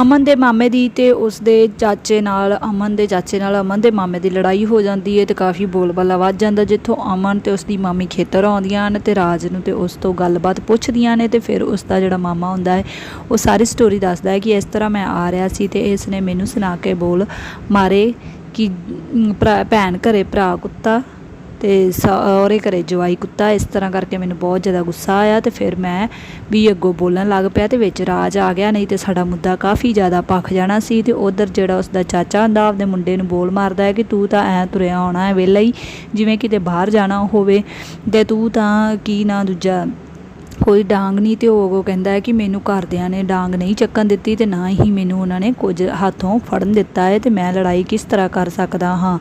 ਅਮਨ ਦੇ ਮਾਮੇ ਦੀ ਤੇ ਉਸ ਦੇ ਚਾਚੇ ਨਾਲ, ਅਮਨ ਦੇ ਚਾਚੇ ਨਾਲ ਅਮਨ ਦੇ ਮਾਮੇ ਦੀ ਲੜਾਈ ਹੋ ਜਾਂਦੀ ਹੈ ਤੇ ਕਾਫੀ ਬੋਲਬਾਲਾ ਵੱਧ ਜਾਂਦਾ ਜਿੱਥੋਂ ਅਮਨ ਤੇ ਉਸ ਦੀ ਮਾਮੀ ਖੇਤਰ ਆਉਂਦੀਆਂ ਹਨ ਤੇ ਰਾਜ ਨੂੰ ਤੇ ਉਸ ਤੋਂ ਗੱਲਬਾਤ ਪੁੱਛਦੀਆਂ ਨੇ ਤੇ ਫਿਰ ਉਸ ਦਾ ਜਿਹੜਾ ਮਾਮਾ ਹੁੰਦਾ ਹੈ ਉਹ ਸਾਰੀ ਸਟੋਰੀ ਦੱਸਦਾ ਹੈ ਕਿ ਇਸ ਤਰ੍ਹਾਂ ਮੈਂ ਆ ਰਿਹਾ ਸੀ ਤੇ ਇਸ ਨੇ ਮੈਨੂੰ ਸੁਣਾ ਕੇ ਬੋਲ, ਮਾਰੇ ਕਿ ਭਰਾ, ਭੈਣ ਘਰੇ ਭਰਾ ਕੁੱਤਾ ਤੇ ਸਹੁਰੇ ਘਰੇ ਜਵਾਈ ਕੁੱਤਾ, ਇਸ ਤਰ੍ਹਾਂ ਕਰਕੇ ਮੈਨੂੰ ਬਹੁਤ ਜ਼ਿਆਦਾ ਗੁੱਸਾ ਆਇਆ ਤੇ ਫਿਰ ਮੈਂ ਵੀ ਅੱਗੋਂ ਬੋਲਣ ਲੱਗ ਪਿਆ ਤੇ ਵਿੱਚ ਰਾਜ ਆ ਗਿਆ, ਨਹੀਂ ਤੇ ਸਾਡਾ ਮੁੱਦਾ ਕਾਫੀ ਜ਼ਿਆਦਾ ਪੱਕ ਜਾਣਾ ਸੀ ਤੇ ਉਧਰ ਜਿਹੜਾ ਉਸ ਦਾ ਚਾਚਾ ਹੁੰਦਾ, ਆਪਦੇ ਮੁੰਡੇ ਨੂੰ ਬੋਲ ਮਾਰਦਾ ਹੈ ਕਿ ਤੂੰ ਤਾਂ ਐ ਤੁਰਿਆ ਆਉਣਾ ਹੈ ਵਿਹਲਾ ਹੀ, ਜਿਵੇਂ ਕਿਤੇ ਬਾਹਰ ਜਾਣਾ ਹੋਵੇ ਤੇ ਤੂੰ ਤਾਂ ਕੀ ਨਾ ਦੂਜਾ ਕੋਈ ਡਾਂਗ ਨਹੀਂ ਤੇ ਉਹ ਕਹਿੰਦਾ ਹੈ ਕਿ ਮੈਨੂੰ ਘਰਦਿਆਂ ਨੇ ਡਾਂਗ ਨਹੀਂ ਚੱਕਣ ਦਿੱਤੀ ਤੇ ਨਾ ਹੀ ਮੈਨੂੰ ਉਹਨਾਂ ਨੇ ਕੁਝ ਹੱਥੋਂ ਫੜਨ ਦਿੱਤਾ ਹੈ ਤੇ ਮੈਂ ਲੜਾਈ ਕਿਸ ਤਰ੍ਹਾਂ ਕਰ ਸਕਦਾ ਹਾਂ।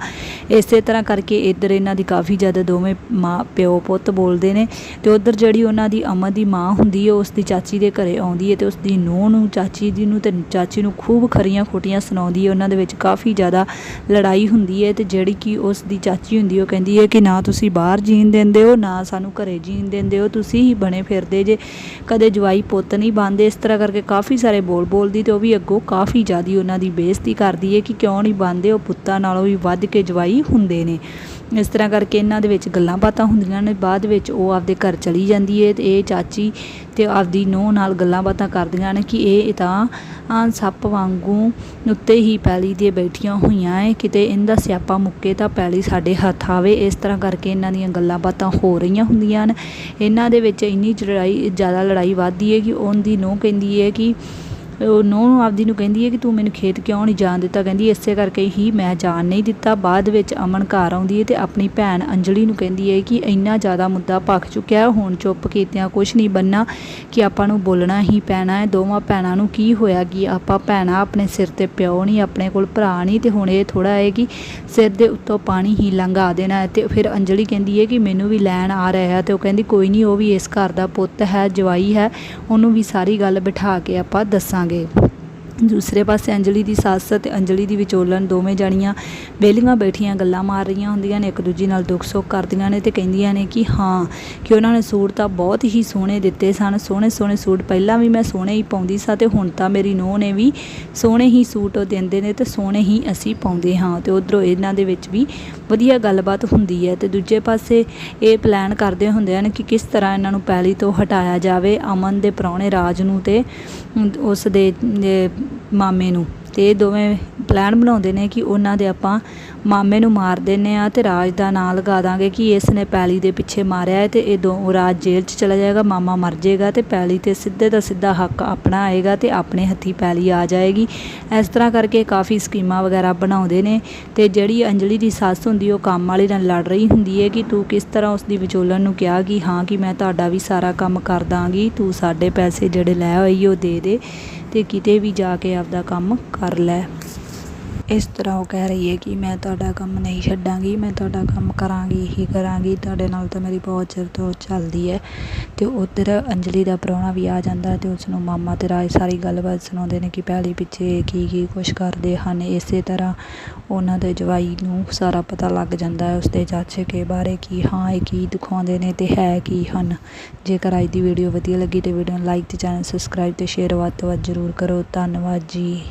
ਇਸੇ ਤਰ੍ਹਾਂ ਕਰਕੇ ਇੱਧਰ ਇਹਨਾਂ ਦੀ ਕਾਫੀ ਜ਼ਿਆਦਾ ਦੋਵੇਂ ਮਾਂ ਪਿਓ ਪੁੱਤ ਬੋਲਦੇ ਨੇ ਤੇ ਉੱਧਰ ਜਿਹੜੀ ਉਹਨਾਂ ਦੀ ਅਮਨ ਦੀ ਮਾਂ ਹੁੰਦੀ ਹੈ ਉਸ ਦੀ ਚਾਚੀ ਦੇ ਘਰੇ ਆਉਂਦੀ ਹੈ ਤੇ ਉਸ ਦੀ ਨੂੰਹ ਨੂੰ, ਚਾਚੀ ਦੀ ਨੂੰ ਤੇ ਚਾਚੀ ਨੂੰ ਖੂਬ ਖਰੀਆਂ ਖੋਟੀਆਂ ਸੁਣਾਉਂਦੀ ਹੈ। ਉਹਨਾਂ ਦੇ ਵਿੱਚ ਕਾਫੀ ਜ਼ਿਆਦਾ ਲੜਾਈ ਹੁੰਦੀ ਹੈ ਤੇ ਜਿਹੜੀ ਕਿ ਉਸ ਦੀ ਚਾਚੀ ਹੁੰਦੀ ਉਹ ਕਹਿੰਦੀ ਹੈ ਕਿ ਨਾ ਤੁਸੀਂ ਬਾਹਰ ਜੀਣ ਦਿੰਦੇ ਹੋ, ਨਾ ਸਾਨੂੰ ਘਰੇ ਜੀਣ ਦਿੰਦੇ ਹੋ, ਤੁਸੀਂ ਹੀ ਬਣੇ ਫਿਰ ਫਿਰਦੇ ਜੇ, ਕਦੇ ਜਵਾਈ ਪੁੱਤ ਨਹੀਂ ਬੰਦੇ ਇਸ ਤਰ੍ਹਾਂ ਕਰਕੇ ਕਾਫੀ ਸਾਰੇ ਬੋਲ ਬੋਲਦੀ ਤੇ ਉਹ ਵੀ ਅੱਗੋਂ ਕਾਫੀ ਜ਼ਿਆਦੀ ਉਹਨਾਂ ਦੀ ਬੇਇੱਜ਼ਤੀ ਕਰਦੀ ਹੈ ਕਿ ਕਿਉਂ ਨਹੀਂ ਬੰਦੇ ਉਹ ਪੁੱਤਾਂ ਨਾਲੋਂ ਵੀ ਵੱਧ ਕੇ ਜਵਾਈ ਹੁੰਦੇ ਨੇ। ਇਸ ਤਰ੍ਹਾਂ ਕਰਕੇ ਇਹਨਾਂ ਦੇ ਵਿੱਚ ਗੱਲਾਂ ਬਾਤਾਂ ਹੁੰਦੀਆਂ ਨੇ, ਬਾਅਦ ਵਿੱਚ ਉਹ ਆਪਦੇ ਘਰ ਚਲੀ ਜਾਂਦੀ ਹੈ ਤੇ ਇਹ ਚਾਚੀ ਤੇ ਆਪਦੀ ਨੂੰਹ ਨਾਲ ਗੱਲਾਂ ਬਾਤਾਂ ਕਰਦੀਆਂ ਨੇ ਕਿ ਇਹ ਤਾਂ ਸੱਪ ਵਾਂਗੂ ਉੱਤੇ ਹੀ ਪੈਲੀ ਦੇ ਬੈਠੀਆਂ ਹੋਈਆਂ ਏ, ਕਿਤੇ ਇਹਦਾ ਸਿਆਪਾ ਮੁੱਕੇ ਤਾਂ ਪੈਲੀ ਸਾਡੇ ਹੱਥ ਆਵੇ। ਇਸ ਤਰ੍ਹਾਂ ਕਰਕੇ ਇਹਨਾਂ ਦੀਆਂ ਗੱਲਾਂ ਬਾਤਾਂ ਹੋ ਰਹੀਆਂ ਹੁੰਦੀਆਂ ਨੇ। ਇਹਨਾਂ ਦੇ ਵਿੱਚ ਇੰਨੀ ਲੜਾਈ ਜ਼ਿਆਦਾ ਲੜਾਈ ਵੱਧਦੀ ਹੈ ਕਿ ਉਹਦੀ ਨੂੰਹ ਕਹਿੰਦੀ ਹੈ ਕਿ ਨੂੰਹ ਨੂੰ ਆਪਦੀ ਨੂੰ ਕਹਿੰਦੀ ਹੈ ਕਿ ਤੂੰ ਮੈਨੂੰ ਖੇਤ ਕਿਉਂ ਨਹੀਂ ਜਾਣ ਦਿੱਤਾ? ਕਹਿੰਦੀ, ਇਸੇ ਕਰਕੇ ਹੀ ਮੈਂ ਜਾਣ ਨਹੀਂ ਦਿੱਤਾ। ਬਾਅਦ ਵਿੱਚ ਅਮਨ ਘਰ ਆਉਂਦੀ ਹੈ ਤੇ ਆਪਣੀ ਭੈਣ ਅੰਜਲੀ ਨੂੰ ਕਹਿੰਦੀ ਹੈ ਕਿ ਇੰਨਾ ਜ਼ਿਆਦਾ ਮੁੱਦਾ ਪੱਕ ਚੁੱਕਿਆ ਹੁਣ ਚੁੱਪ ਕੀਤਿਆਂ ਕੁਝ ਨਹੀਂ ਬੰਨਾ ਕਿ ਆਪਾਂ ਨੂੰ ਬੋਲਣਾ ਹੀ ਪੈਣਾ ਹੈ। ਦੋਵਾਂ ਭੈਣਾਂ ਨੂੰ ਕੀ ਹੋਇਆ ਕਿ ਆਪਾਂ ਭੈਣਾਂ ਆਪਣੇ ਸਿਰ ਤੇ ਪਿਓ ਨਹੀਂ, ਆਪਣੇ ਕੋਲ ਭਰਾ ਨਹੀਂ ਤੇ ਹੁਣ ਇਹ ਥੋੜਾ ਹੈ ਕਿ ਸਿਰ ਦੇ ਉੱਤੋਂ ਪਾਣੀ ਹੀ ਲੰਘਾ ਦੇਣਾ ਹੈ ਤੇ ਫਿਰ ਅੰਜਲੀ ਕਹਿੰਦੀ ਹੈ ਕਿ ਮੈਨੂੰ ਵੀ ਲੈਣ ਆ ਰਿਹਾ ਹੈ ਤੇ ਉਹ ਕਹਿੰਦੀ, ਕੋਈ ਨਹੀਂ, ਉਹ ਵੀ ਇਸ ਘਰ ਦਾ ਪੁੱਤ ਹੈ, ਜਵਾਈ ਹੈ, ਉਹਨੂੰ ਵੀ ਸਾਰੀ ਗੱਲ ਬਿਠਾ ਕੇ ਆਪਾਂ ਦੱਸਾਂ ਦੱਸਾਂਗੇ ਦੂਸਰੇ ਪਾਸੇ ਅੰਜਲੀ ਦੀ ਸੱਸ ਤੇ ਅੰਜਲੀ ਦੀ ਵਿਚੋਲਨ ਦੋਵੇਂ ਜਾਣੀਆਂ ਬੇਲੀਆਂ ਬੈਠੀਆਂ ਗੱਲਾਂ ਮਾਰ ਰਹੀਆਂ ਹੁੰਦੀਆਂ ਨੇ, ਇੱਕ ਦੂਜੀ ਨਾਲ ਦੁੱਖ ਸੁੱਖ ਕਰਦੀਆਂ ਨੇ ਤੇ ਕਹਿੰਦੀਆਂ ਨੇ ਕਿ ਹਾਂ, ਕਿ ਉਹਨਾਂ ਨੇ ਸੂਟ ਤਾਂ ਬਹੁਤ ਹੀ ਸੋਹਣੇ ਦਿੱਤੇ ਸਨ, ਸੋਹਣੇ ਸੋਹਣੇ ਸੂਟ ਪਹਿਲਾਂ ਵੀ ਮੈਂ ਸੋਹਣੇ ਹੀ ਪਾਉਂਦੀ ਸਾਂ ਤੇ ਹੁਣ ਤਾਂ ਮੇਰੀ ਨੂੰਹ ਨੇ ਵੀ ਸੋਹਣੇ ਹੀ ਸੂਟ ਉਹ ਦਿੰਦੇ ਨੇ ਤੇ ਸੋਹਣੇ ਹੀ ਅਸੀਂ ਪਾਉਂਦੇ ਹਾਂ ਤੇ ਉਧਰੋਂ ਇਹਨਾਂ ਦੇ ਵਿੱਚ ਵੀ ਵਧੀਆ ਗੱਲਬਾਤ ਹੁੰਦੀ ਹੈ ਤੇ ਦੂਜੇ ਪਾਸੇ ਇਹ ਪਲਾਨ ਕਰਦੇ ਹੁੰਦੇ ਹਨ ਕਿ ਕਿਸ ਤਰ੍ਹਾਂ ਇਹਨਾਂ ਨੂੰ ਪੈਲੀ ਤੋਂ ਹਟਾਇਆ ਜਾਵੇ, ਅਮਨ ਦੇ ਪ੍ਰਾਹੁਣੇ ਰਾਜ ਨੂੰ ਤੇ ਉਸ ਦੇ ਮਾਮੇ ਨੂੰ ਅਤੇ ਇਹ ਦੋਵੇਂ ਪਲਾਨ ਬਣਾਉਂਦੇ ਨੇ ਕਿ ਉਹਨਾਂ ਦੇ ਆਪਾਂ ਮਾਮੇ ਨੂੰ ਮਾਰ ਦਿੰਨੇ ਆ ਤੇ ਰਾਜ ਦਾ ਨਾਂ ਲਗਾ ਦਾਂਗੇ ਕਿ ਇਸ ਨੇ ਪੈਲੀ ਦੇ ਪਿੱਛੇ ਮਾਰਿਆ ਹੈ ਤੇ ਇਹ ਦੋ ਰਾਜ ਜੇਲ੍ਹ 'ਚ ਚਲਾ ਜਾਏਗਾ, ਮਾਮਾ ਮਰ ਜਾਏਗਾ ਤੇ ਪੈਲੀ ਤੇ ਸਿੱਧੇ ਦਾ ਸਿੱਧਾ ਹੱਕ ਆਪਣਾ ਆਏਗਾ ਤੇ ਆਪਣੇ ਹੱਥੀ ਪੈਲੀ ਆ ਜਾਏਗੀ। ਇਸ ਤਰ੍ਹਾਂ ਕਰਕੇ ਕਾਫੀ ਸਕੀਮਾਂ ਵਗੈਰਾ ਬਣਾਉਂਦੇ ਨੇ ਤੇ ਜਿਹੜੀ ਅੰਜਲੀ ਦੀ ਸੱਸ ਹੁੰਦੀ, ਉਹ ਕੰਮ ਵਾਲੇ ਨਾਲ ਲੜ ਰਹੀ ਹੁੰਦੀ ਹੈ ਕਿ ਤੂੰ ਕਿਸ ਤਰ੍ਹਾਂ ਉਸ ਦੀ ਵਿਚੋਲਨ ਨੂੰ ਕਿਹਾ ਕਿ ਹਾਂ ਕਿ ਮੈਂ ਤੁਹਾਡਾ ਵੀ ਸਾਰਾ ਕੰਮ ਕਰ ਦਾਂਗੀ, ਤੂੰ ਸਾਡੇ ਪੈਸੇ ਜਿਹੜੇ ਲੈ ਹੋਈ ਉਹ ਦੇ ਦੇ ਤੇ ਕਿਤੇ ਵੀ ਜਾ ਕੇ ਆਪਦਾ ਕੰਮ ਕਰ ਲੈ। ਇਸ ਤਰ੍ਹਾਂ ਉਹ ਕਹਿ ਰਹੀ ਹੈ ਕਿ ਮੈਂ ਤੁਹਾਡਾ ਕੰਮ ਨਹੀਂ ਛੱਡਾਂਗੀ, ਮੈਂ ਤੁਹਾਡਾ ਕੰਮ ਕਰਾਂਗੀ, ਹੀ ਕਰਾਂਗੀ, ਤੁਹਾਡੇ ਨਾਲ ਤਾਂ ਮੇਰੀ ਬਹੁਤ ਚਿਰ ਤੋਂ ਚੱਲਦੀ ਹੈ। ਅਤੇ ਉੱਧਰ ਅੰਜਲੀ ਦਾ ਪ੍ਰਾਹੁਣਾ ਵੀ ਆ ਜਾਂਦਾ ਅਤੇ ਉਸਨੂੰ ਮਾਮਾ ਅਤੇ ਰਾਜ ਸਾਰੀ ਗੱਲਬਾਤ ਸੁਣਾਉਂਦੇ ਨੇ ਕਿ ਪਹਿਲੀ ਪਿੱਛੇ ਕੀ ਕੀ ਕੁਛ ਕਰਦੇ ਹਨ। ਇਸੇ ਤਰ੍ਹਾਂ ਉਹਨਾਂ ਦੇ ਜਵਾਈ ਨੂੰ ਸਾਰਾ ਪਤਾ ਲੱਗ ਜਾਂਦਾ ਹੈ, ਉਸਦੇ ਚਾਚੇ ਕੇ ਬਾਰੇ ਕਿ ਹਾਂ, ਇਹ ਕੀ ਦਿਖਾਉਂਦੇ ਨੇ ਅਤੇ ਹੈ ਕੀ ਹਨ। ਜੇਕਰ ਅੱਜ ਦੀ ਵੀਡੀਓ ਵਧੀਆ ਲੱਗੀ ਤਾਂ ਵੀਡੀਓ ਨੂੰ ਲਾਈਕ ਅਤੇ ਚੈਨਲ ਸਬਸਕ੍ਰਾਈਬ ਅਤੇ ਸ਼ੇਅਰ ਵੱਧ ਤੋਂ ਵੱਧ ਜ਼ਰੂਰ ਕਰੋ। ਧੰਨਵਾਦ ਜੀ।